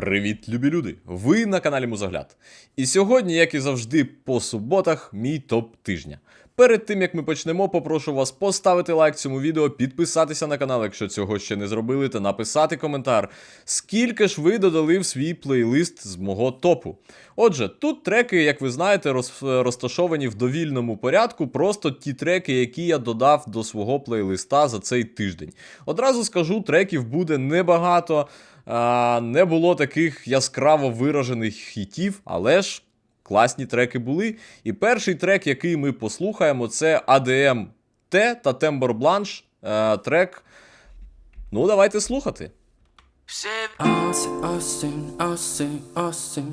Привіт, любі люди! Ви на каналі Музогляд. І сьогодні, як і завжди, по суботах, мій топ тижня. Перед тим як ми почнемо, попрошу вас поставити лайк цьому відео, підписатися на канал, якщо цього ще не зробили, та написати коментар, скільки ж ви додали в свій плейлист з мого топу. Отже, тут треки, як ви знаєте, роз- розташовані в довільному порядку, просто ті треки, які я додав до свого плейлиста за цей тиждень. Одразу скажу, треків буде небагато. А, не було таких яскраво виражених хітів, але ж класні треки були. І перший трек, який ми послухаємо, це ADM T та Тембор Бланш. Е, трек. Ну, давайте слухати. Austin, Austin, Austin, Austin,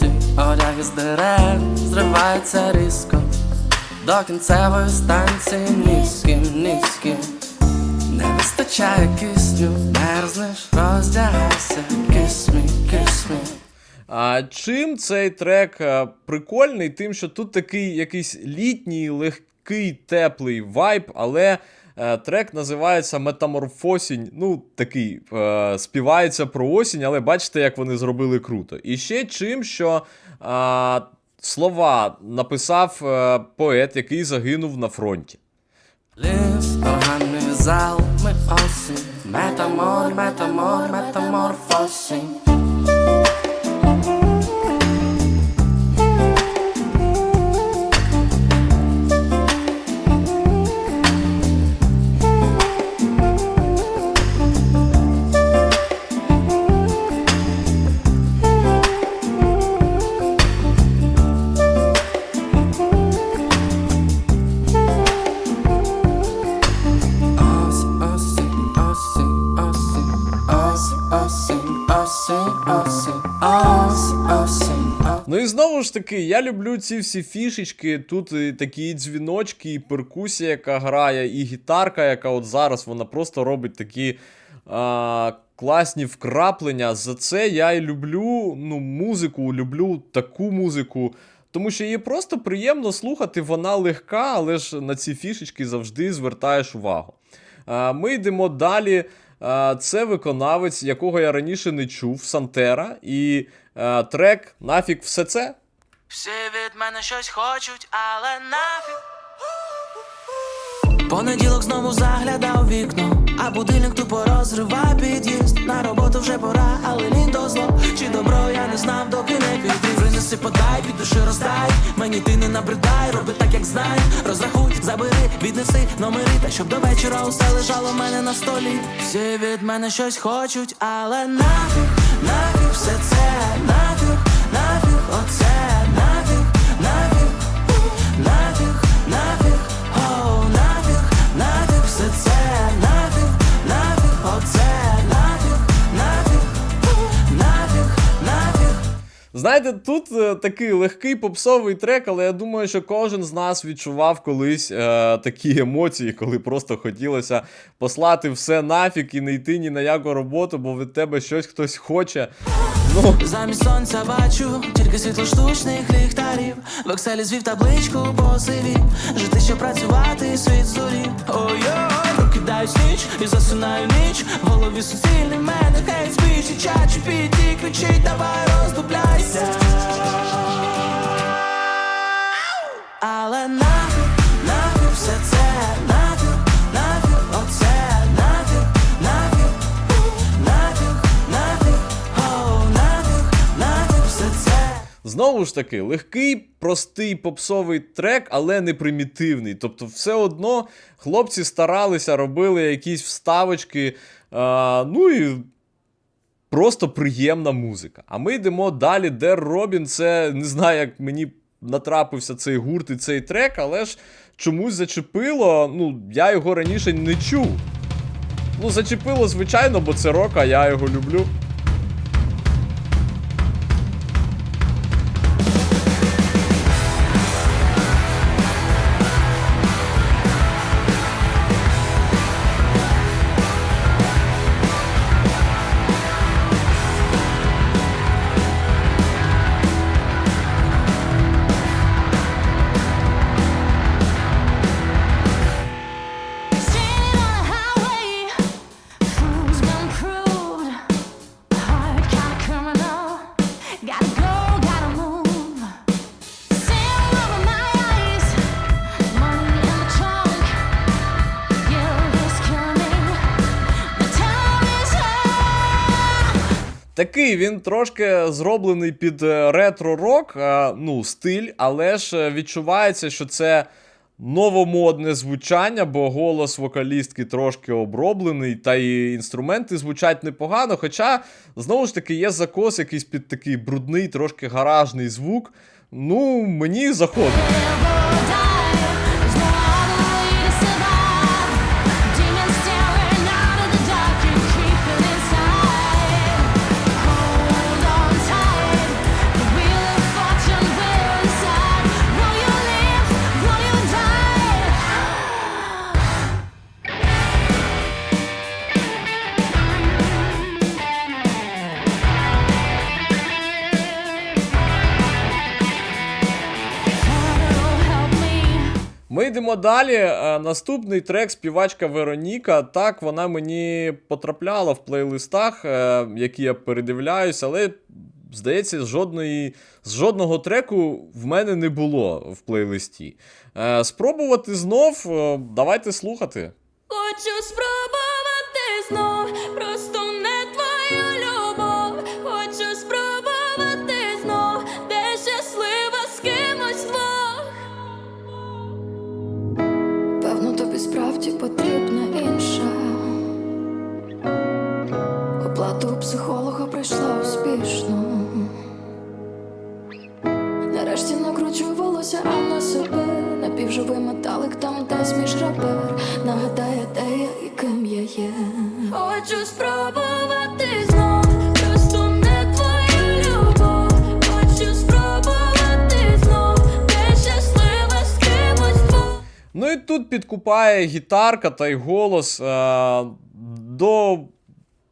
одяг із дерев зривається різко, до кінцевої станції низьким, низьким. Не вистачає кисню, мерзнеш, роздягайся, kiss me. А чим цей трек е, прикольний? Тим, що тут такий якийсь літній, легкий, теплий вайб, але трек називається Метаморфосінь. Ну, такий е, співається про осінь, але бачите, як вони зробили круто. І ще чим, що е, слова написав е, поет, який загинув на фронті. Ліс, органний зал, ми осінь, метамор, метамор, метаморфосінь. Ж таки, я люблю ці всі фішечки. Тут і такі і дзвіночки, і перкусія, яка грає, і гітарка, яка от зараз вона просто робить такі а, класні вкраплення. За це я і люблю ну, музику, люблю таку музику. Тому що її просто приємно слухати, вона легка, але ж на ці фішечки завжди звертаєш увагу. А, Ми йдемо далі. А, Це виконавець, якого я раніше не чув, Сантера. І а, трек Нафік все це. Всі від мене щось хочуть, але нафіг. Понеділок знову заглядав вікно, а будильник тупо розриває під'їзд. На роботу вже пора, але лінь то зло. Чи добро я не знав, доки не підрів. Принеси подай, від душі роздай. Мені ти не набридай, роби так, як знай. Розрахуй, забери, віднеси номери, та щоб до вечора усе лежало в мене на столі. Всі від мене щось хочуть, але нафіг, нафіг все це, нафіг, Знаєте, тут е, такий легкий попсовий трек, але я думаю, що кожен з нас відчував колись е, такі емоції, коли просто хотілося послати все нафік і не йти ні на яку роботу, бо від тебе щось хтось хоче. Ну, Замість сонця бачу тільки світло штучних ліхтарів. В екселі звів табличку по сиві. Жити, щоб працювати, світ зорів. Ой-ой, прокидаюсь ніч і засинаю ніч. В голові суцільний мене хейт спіч і чат піді кричить, давай роздупляйся. Але нафіг, знову ж таки, легкий, простий попсовий трек, але не примітивний. Тобто, все одно хлопці старалися, робили якісь вставочки. Е, ну і просто приємна музика. А ми йдемо далі. Дер Робін, це не знаю, як мені натрапився цей гурт і цей трек, але ж чомусь зачепило. Ну, я його раніше не чув. Ну, зачепило, звичайно, бо це рок, а я його люблю. Такий він трошки зроблений під е, ретро-рок, ну, стиль, але ж е, відчувається, що це новомодне звучання, бо голос вокалістки трошки оброблений, та й інструменти звучать непогано. Хоча, знову ж таки, є закос якийсь під такий брудний, трошки гаражний звук. Ну, мені заходить. Йдемо далі. Е, Наступний трек співачка Вероніка. Так, вона мені потрапляла в плейлистах, е, які я передивляюсь, але здається, з жодної, з жодного треку в мене не було в плейлисті. Е, Спробувати знов, давайте слухати. Хочу спробувати знов, У психолога пройшла успішно. Нарешті накручу волосся, а на себе. Напівживий металик там десь між ребер. Нагадає, де я і ким я є Хочу спробувати знов, Ну і тут підкупає гітарка та й голос. Е, до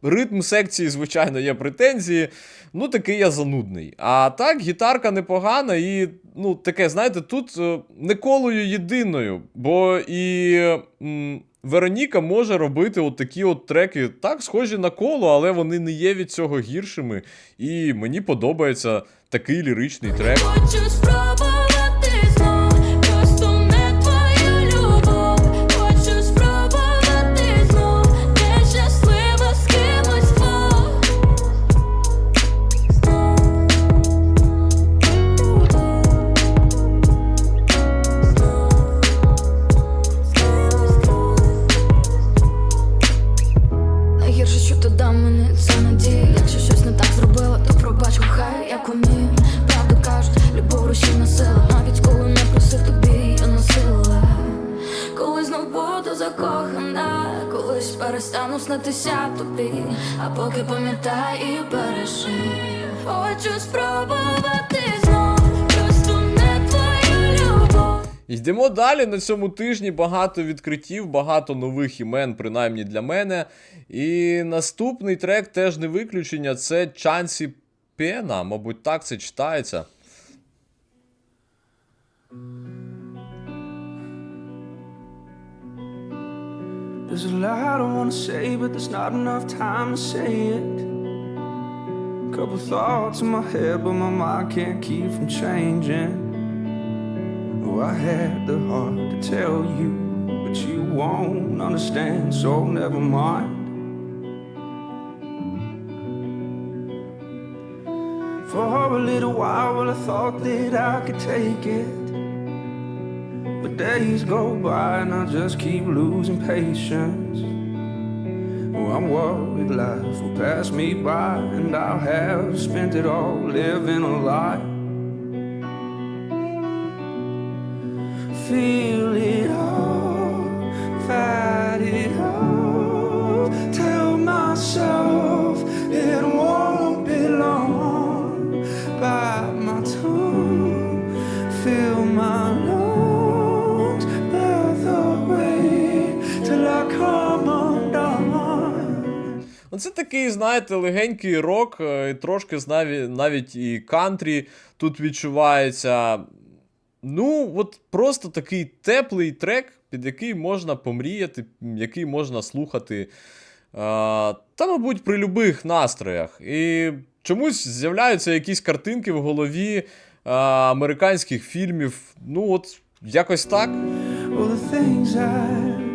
ритм секції, звичайно, є претензії. Ну, такий я занудний. А так, гітарка непогана, і, ну, таке, знаєте, тут е, не колою єдиною, бо і. м, Вероніка може робити от такі от треки, так, схожі на коло, але вони не є від цього гіршими. І мені подобається такий ліричний трек. Хочу спробувати перестану снитися тобі А поки пам'ятай і бережи Хочу спробувати знов Йдемо далі. На цьому тижні багато відкриттів, багато нових імен, принаймні для мене. І наступний трек теж не виключення. Це Чансі Пена, мабуть, так це читається. There's a lot I wanna say, but there's not enough time to say it. A couple thoughts in my head, but my mind can't keep from changing. Oh, I had the heart to tell you, but you won't understand, so never mind. For a little while, well, I thought that I could take it. Days go by and I just keep losing patience. Oh, I'm worried life will pass me by and I'll have spent it all living a lie. Feel undone. Ну, Це такий, знаєте, легенький рок, е, трошки знаві- навіть і кантрі тут відчувається. Ну, от просто такий теплий трек, під який можна помріяти, який можна слухати. е, Та, мабуть, при любих настроях. І чомусь з'являються якісь картинки в голові е, американських фільмів. Ну, от якось так. All the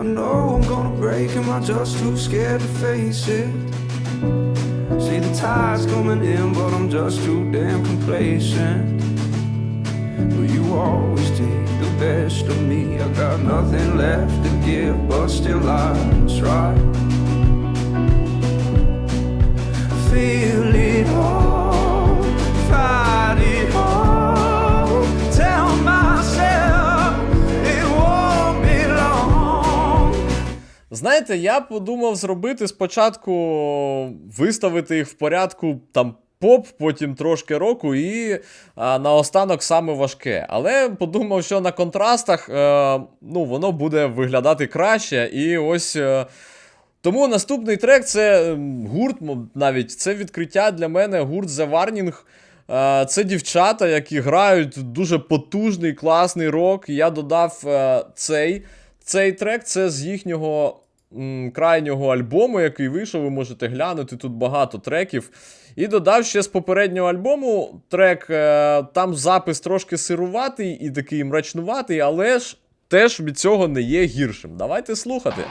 I know I'm gonna break, am I just too scared to face it? See the tide's coming in, but I'm just too damn complacent. But you always take the best of me. I got nothing left to give, but still I try. Feel it Знаєте, я подумав зробити спочатку виставити їх в порядку там. Поп, потім трошки року, і а, наостанок саме важке. Але подумав, що на контрастах е, ну, воно буде виглядати краще. І ось е, тому наступний трек це гурт, навіть це відкриття для мене гурт The Warning. Е, Це дівчата, які грають дуже потужний, класний рок. Я додав е, цей, цей трек, це з їхнього крайнього альбому, який вийшов. Ви можете глянути. Тут багато треків. І додав ще з попереднього альбому трек. е, Там запис трошки сируватий і такий мрачнуватий, але ж теж від цього не є гіршим. Давайте слухати.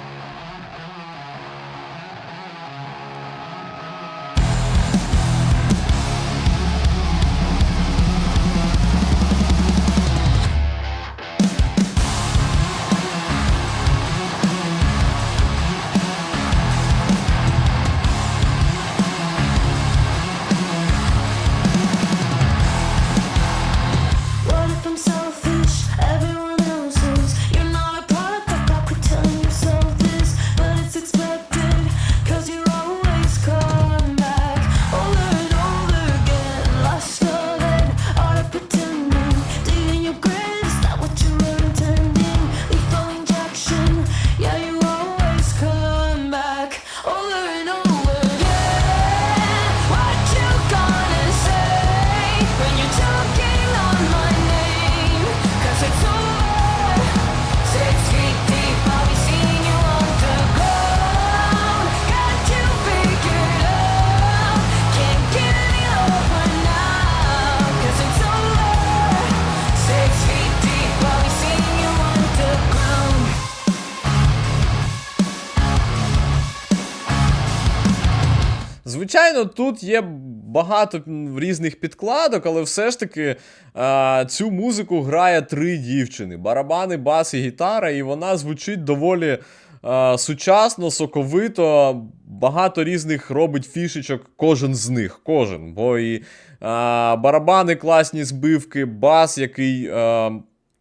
Звичайно, тут є багато різних підкладок, але все ж таки а, цю музику грає три дівчини: барабани, бас і гітара, і вона звучить доволі а, сучасно, соковито. Багато різних робить фішечок, кожен з них. Кожен. Бо і а, барабани класні збивки, бас, який. А,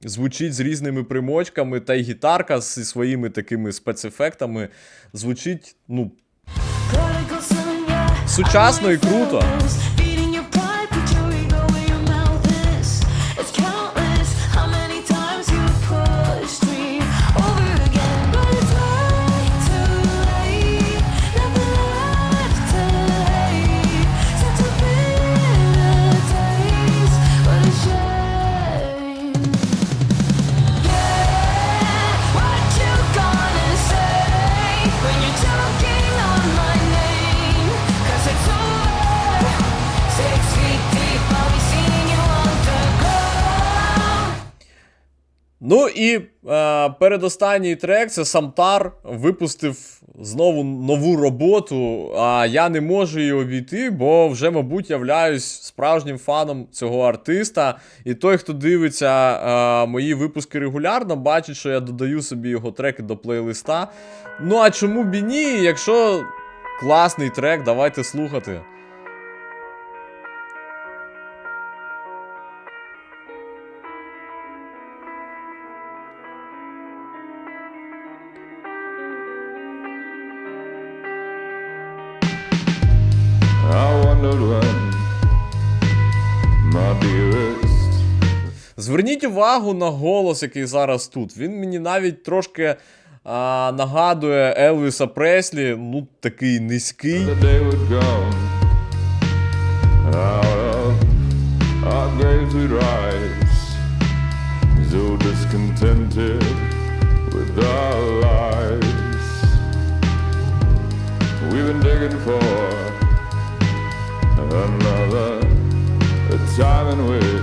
Звучить з різними примочками, та й гітарка зі своїми такими спецефектами звучить, ну. Сучасно і круто. Ну і е, передостанній трек це Самтар випустив знову нову роботу. А я не можу її обійти, бо вже, мабуть, являюсь справжнім фаном цього артиста. І той, хто дивиться е, мої випуски регулярно, бачить, що я додаю собі його треки до плейлиста. Ну а чому б і ні? Якщо класний трек, давайте слухати. Зверніть увагу на голос, який зараз тут. Він мені навіть трошки а, нагадує Елвіса Преслі, ну такий низький. We've been digging for driving with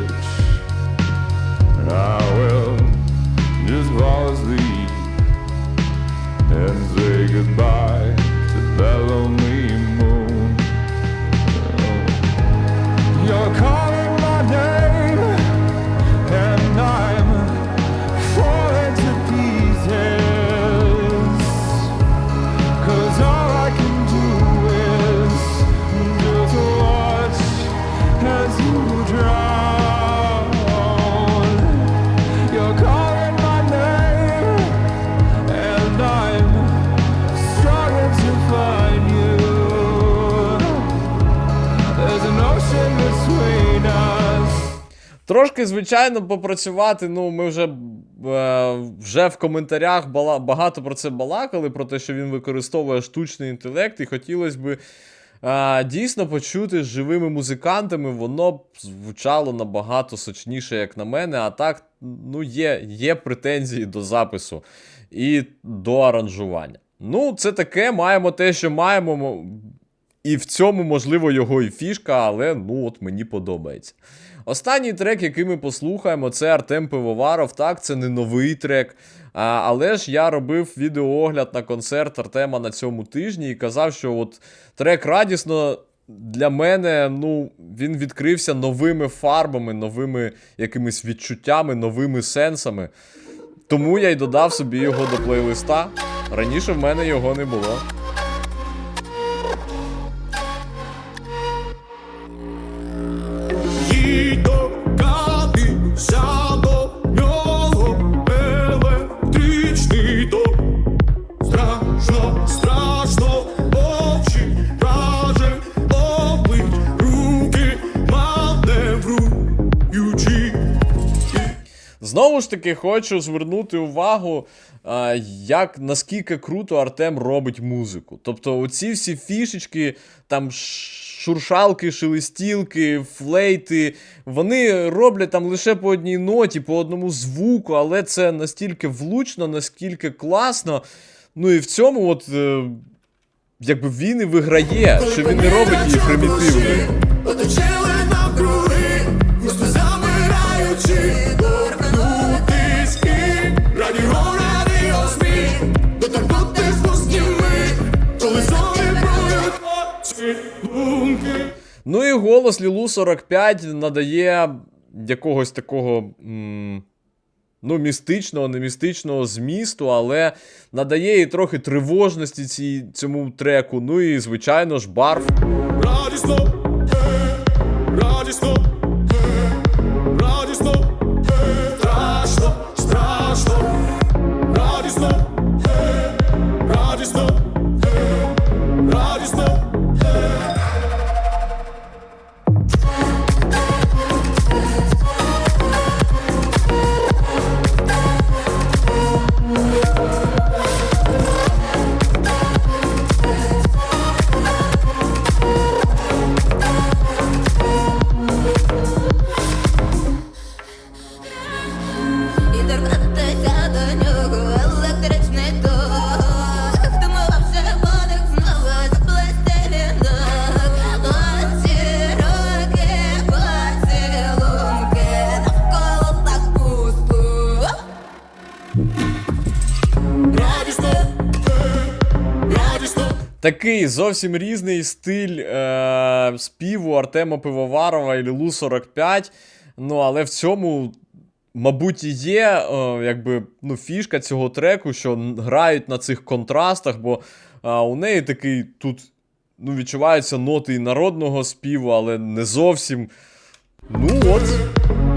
Трошки, звичайно, попрацювати. Ну, ми вже, е, вже в коментарях бала, багато про це балакали, про те, що він використовує штучний інтелект, і хотілося б е, дійсно почути з живими музикантами, воно б звучало набагато сочніше, як на мене. А так, ну, є, є претензії до запису і до аранжування. Ну, це таке, маємо те, що маємо. І в цьому, можливо, його і фішка, але ну от мені подобається. Останній трек, який ми послухаємо, це Артем Пивоваров. Так, це не новий трек. А, але ж я робив відеоогляд на концерт Артема на цьому тижні і казав, що от трек радісно. Для мене, ну, він відкрився новими фарбами, новими якимись відчуттями, новими сенсами. Тому я й додав собі його до плейлиста. Раніше в мене його не було. Знову ж таки, хочу звернути увагу, а, як наскільки круто Артем робить музику. Тобто, оці всі фішечки, там шуршалки, шелестілки, флейти, вони роблять там лише по одній ноті, по одному звуку, але це настільки влучно, наскільки класно. Ну і в цьому, от. е, Якби він і виграє, що він не робить її примітивною. Ну і голос Лілу 45 надає якогось такого. М- Ну, містичного, не містичного змісту, але надає і трохи тривожності цій, цьому треку. Ну і, звичайно ж, барв. Радісно, радісно, Такий зовсім різний стиль е- співу Артема Пивоварова і Лілу 45. Ну, але в цьому, мабуть, і є е, якби, ну, фішка цього треку, що грають на цих контрастах, бо е, у неї такий тут ну, відчуваються ноти і народного співу, але не зовсім. Ну от.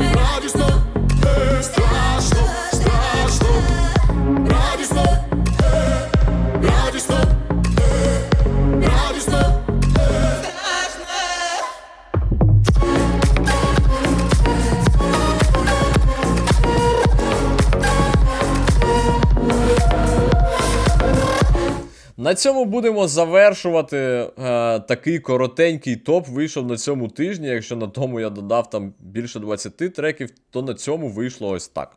Радісно, На цьому будемо завершувати. Е, такий коротенький топ вийшов на цьому тижні. Якщо на тому я додав там більше 20 треків, то на цьому вийшло ось так.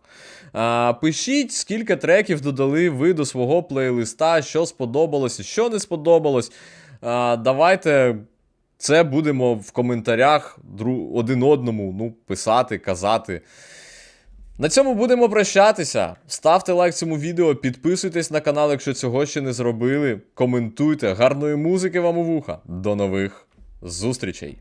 Е, пишіть, скільки треків додали ви до свого плейлиста, що сподобалось і що не сподобалось. Е, давайте це будемо в коментарях один одному ну, писати, казати. На цьому будемо прощатися. Ставте лайк цьому відео, підписуйтесь на канал, якщо цього ще не зробили. Коментуйте. Гарної музики вам у вуха. До нових зустрічей!